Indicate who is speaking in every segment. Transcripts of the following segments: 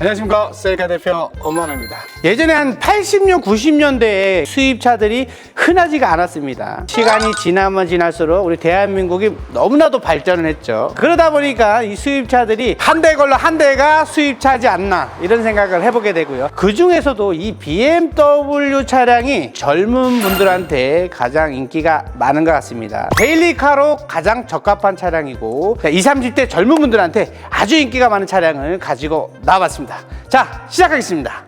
Speaker 1: 안녕하십니까 셀카 대표 엄만입니다
Speaker 2: 예전에 한 80년, 90년대에 수입차들이 흔하지가 않았습니다. 시간이 지나면 지날수록 우리 대한민국이 너무나도 발전을 했죠. 그러다 보니까 이 수입차들이 한 대 걸러 한 대가 수입차지 않나 이런 생각을 해보게 되고요. 그 중에서도 이 BMW 차량이 젊은 분들한테 가장 인기가 많은 것 같습니다. 데일리카로 가장 적합한 차량이고 20, 30대 젊은 분들한테 아주 인기가 많은 차량을 가지고 나와봤습니다. 자, 시작하겠습니다.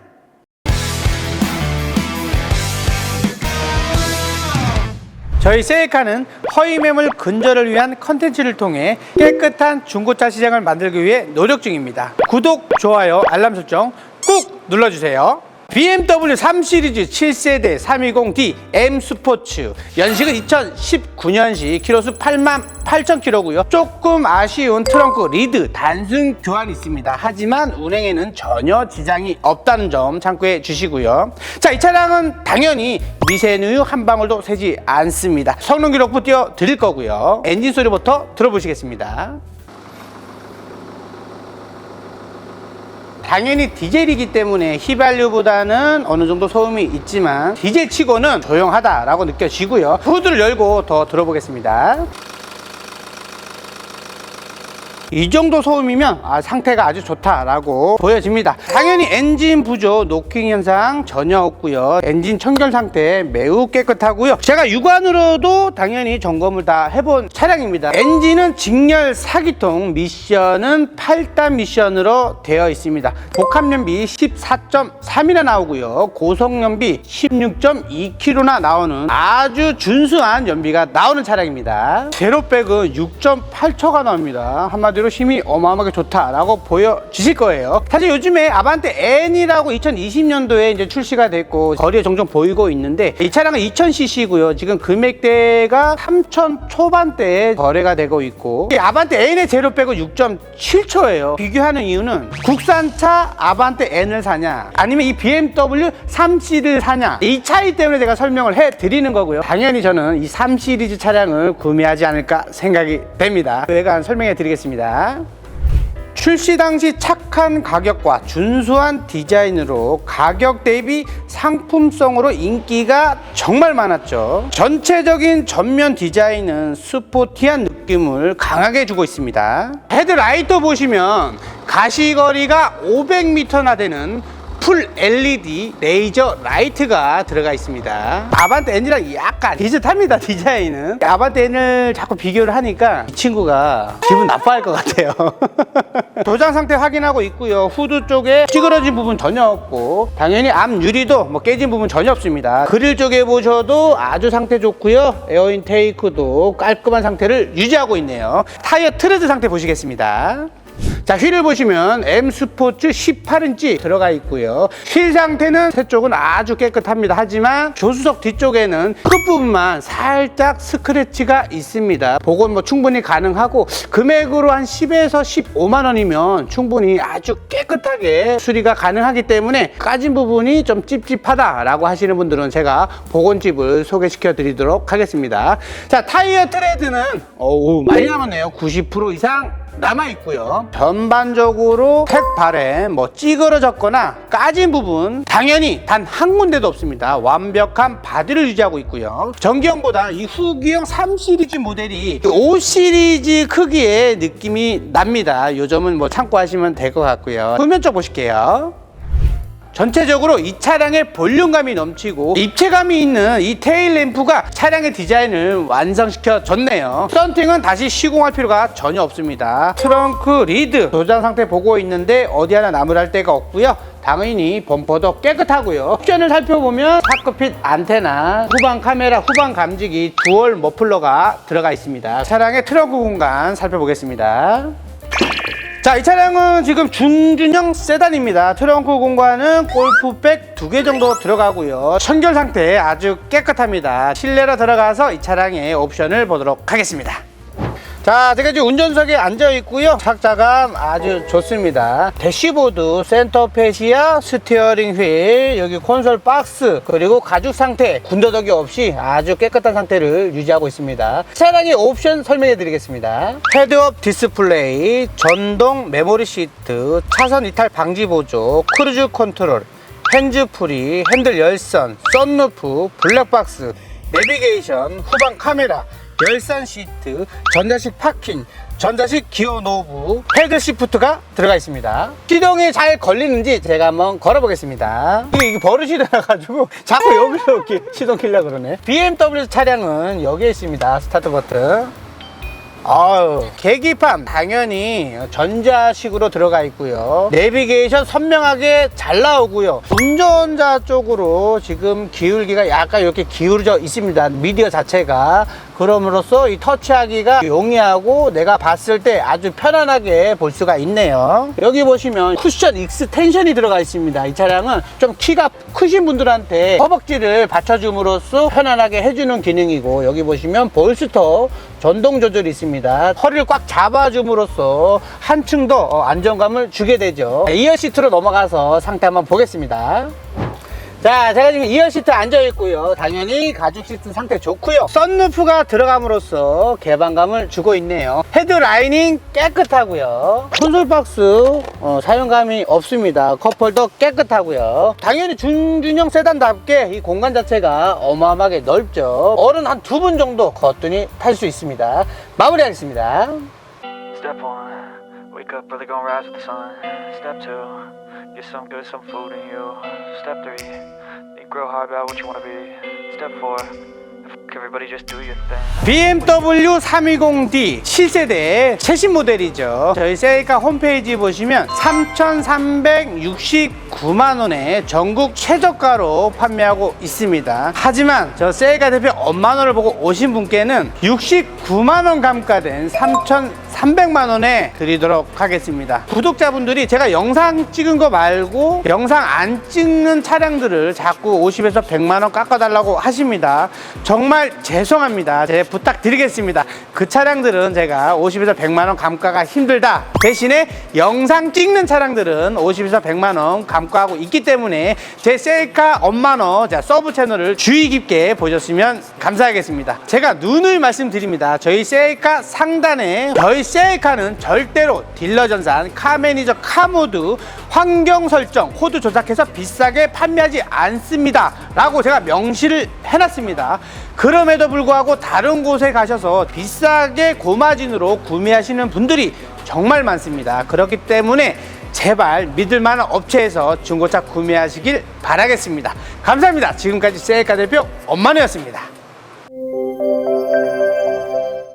Speaker 2: 저희 세이카는 허위 매물 근절을 위한 컨텐츠를 통해 깨끗한 중고차 시장을 만들기 위해 노력 중입니다. 구독, 좋아요, 알람 설정 꾹 눌러주세요. BMW 3 시리즈 7세대 320D M 스포츠 연식은 2019년식 키로수 8만 8천 킬로고요. 조금 아쉬운 트렁크 리드 단순 교환이 있습니다. 하지만 운행에는 전혀 지장이 없다는 점 참고해 주시고요. 자, 이 차량은 당연히 미세누유 한 방울도 새지 않습니다. 성능 기록부 띄워 드릴 거고요. 엔진 소리부터 들어보시겠습니다. 당연히 디젤이기 때문에 휘발유보다는 어느 정도 소음이 있지만 디젤 치고는 조용하다라고 느껴지고요. 후드를 열고 더 들어보겠습니다. 이 정도 소음이면 아, 상태가 아주 좋다라고 보여집니다. 당연히 엔진 부조 노킹 현상 전혀 없고요. 엔진 청결 상태 매우 깨끗하고요. 제가 육안으로도 당연히 점검을 다 해본 차량입니다. 엔진은 직렬 사기통 미션은 8단 미션으로 되어 있습니다. 복합연비 14.3이나 나오고요. 고속연비 16.2km나 나오는 아주 준수한 연비가 나오는 차량입니다. 제로백은 6.8초가 나옵니다. 한마디로 힘이 어마어마하게 좋다라고 보여주실 거예요. 사실 요즘에 아반떼 N이라고 2020년도에 이제 출시가 됐고 거리에 종종 보이고 있는데 이 차량은 2000cc고요. 지금 금액대가 3천 초반대에 거래가 되고 있고 이 아반떼 N의 제로백은 6.7초예요. 비교하는 이유는 국산차 아반떼 N을 사냐 아니면 이 BMW 3 시리를 사냐 이 차이 때문에 제가 설명을 해 드리는 거고요. 당연히 저는 이 3 시리즈 차량을 구매하지 않을까 생각이 됩니다. 외관 설명해 드리겠 출시 당시 착한 가격과 준수한 디자인으로 가격 대비 상품성으로 인기가 정말 많았죠. 전체적인 전면 디자인은 스포티한 느낌을 강하게 주고 있습니다. 헤드라이트 보시면 가시거리가 500m나 되는 풀 LED 레이저 라이트가 들어가 있습니다. 아반떼 N이랑 약간 비슷합니다, 디자인은. 아반떼 N을 자꾸 비교를 하니까 이 친구가 기분 나빠할 것 같아요. 도장 상태 확인하고 있고요. 후드 쪽에 찌그러진 부분 전혀 없고 당연히 앞 유리도 뭐 깨진 부분 전혀 없습니다. 그릴 쪽에 보셔도 아주 상태 좋고요. 에어 인테이크도 깔끔한 상태를 유지하고 있네요. 타이어 트레드 상태 보시겠습니다. 자, 휠을 보시면 M 스포츠 18인치 들어가 있고요. 휠 상태는 새 쪽은 아주 깨끗합니다. 하지만 조수석 뒤쪽에는 끝부분만 살짝 스크래치가 있습니다. 복원 뭐 충분히 가능하고 금액으로 한 10에서 15만 원이면 충분히 아주 깨끗하게 수리가 가능하기 때문에 까진 부분이 좀 찝찝하다라고 하시는 분들은 제가 복원집을 소개시켜 드리도록 하겠습니다. 자, 타이어 트레드는 어우, 많이 남았네요. 90% 이상 남아 있고요. 전반적으로 택 발에 뭐 찌그러졌거나 까진 부분 당연히 단 한 군데도 없습니다. 완벽한 바디를 유지하고 있고요. 전기형보다 이 후기형 3 시리즈 모델이 5 시리즈 크기의 느낌이 납니다. 이 점은 뭐 참고하시면 될 것 같고요. 후면 쪽 보실게요. 전체적으로 이 차량의 볼륨감이 넘치고 입체감이 있는 이 테일 램프가 차량의 디자인을 완성시켜 줬네요. 썬팅은 다시 시공할 필요가 전혀 없습니다. 트렁크 리드 도장 상태 보고 있는데 어디 하나 나무랄 데가 없고요. 당연히 범퍼도 깨끗하고요. 옵션을 살펴보면 파크핏 안테나, 후방 카메라, 후방 감지기, 두얼 머플러가 들어가 있습니다. 차량의 트렁크 공간 살펴보겠습니다. 자, 이 차량은 지금 중준형 세단입니다. 트렁크 공간은 골프백 두 개 정도 들어가고요. 청결 상태 아주 깨끗합니다. 실내로 들어가서 이 차량의 옵션을 보도록 하겠습니다. 자, 제가 지금 운전석에 앉아 있고요. 착자감 아주 좋습니다. 대시보드, 센터페시아, 스티어링 휠, 여기 콘솔 박스, 그리고 가죽 상태, 군더더기 없이 아주 깨끗한 상태를 유지하고 있습니다. 차량의 옵션 설명해 드리겠습니다. 헤드업 디스플레이, 전동 메모리 시트, 차선 이탈 방지 보조, 크루즈 컨트롤, 핸즈프리, 핸들 열선, 썬루프, 블랙박스, 내비게이션, 후방 카메라, 열선 시트, 전자식 파킹, 전자식 기어 노브, 헤드 시프트가 들어가 있습니다. 시동이 잘 걸리는지 제가 한번 걸어보겠습니다. 이게, 버릇이 되어가지고 자꾸 여기서 이렇게 시동 키려 그러네. BMW 차량은 여기에 있습니다. 스타트 버튼. 아유, 계기판 당연히 전자식으로 들어가 있고요. 내비게이션 선명하게 잘 나오고요. 운전자 쪽으로 지금 기울기가 약간 이렇게 기울어져 있습니다. 미디어 자체가. 그럼으로써 이 터치하기가 용이하고 내가 봤을 때 아주 편안하게 볼 수가 있네요. 여기 보시면 쿠션 익스텐션이 들어가 있습니다. 이 차량은 좀 키가 크신 분들한테 허벅지를 받쳐줌으로써 편안하게 해주는 기능이고 여기 보시면 볼스터 전동 조절이 있습니다. 허리를 꽉 잡아줌으로써 한층 더 어, 안정감을 주게 되죠. 2열 시트로 넘어가서 상태 한번 보겠습니다. 자, 제가 지금 2열 시트 앉아 있고요. 당연히 가죽 시트 상태 좋고요. 썬루프가 들어감으로써 개방감을 주고 있네요. 헤드 라이닝 깨끗하고요. 콘솔 박스 어, 사용감이 없습니다. 컵홀더 깨끗하고요. 당연히 준준형 세단답게 이 공간 자체가 어마어마하게 넓죠. 어른 한 두 분 정도 거뜬히 탈 수 있습니다. 마무리하겠습니다.
Speaker 3: Step one, wake up early, gonna rise with the sun. Step two, get some good, some food in you. Step three, think real hard about what you wanna be. Step four, everybody just do your thing.
Speaker 2: BMW 320D 7세대 최신 모델이죠. 저희 셀카 홈페이지 보시면 3,369만 원에 전국 최저가로 판매하고 있습니다. 하지만 저 셀카 대표 엄만 원을 보고 오신 분께는 69만 원 감가된 3,300만 원에 드리도록 하겠습니다. 구독자분들이 제가 영상 찍은 거 말고 영상 안 찍는 차량들을 자꾸 50에서 100만 원 깎아달라고 하십니다. 정말 죄송합니다. 제 부탁드리겠습니다. 그 차량들은 제가 50에서 100만 원 감가가 힘들다. 대신에 영상 찍는 차량들은 50에서 100만 원 감가하고 있기 때문에 제 셀카 엄마너 자 서브 채널을 주의 깊게 보셨으면 감사하겠 습니다. 제가 눈을 말씀드립니다. 저희 셀카 상단에 저희 셀카는 절대로 딜러 전산, 카 매니저, 카 모드, 환경 설정, 코드 조작해서 비싸게 판매하지 않습니다. 라고 제가 명시를 해놨습니다. 그럼에도 불구하고 다른 곳에 가셔서 비싸게 고마진으로 구매하시는 분들이 정말 많습니다. 그렇기 때문에 제발 믿을 만한 업체에서 중고차 구매하시길 바라겠습니다. 감사합니다. 지금까지 셀카 대표 엄마누였습니다.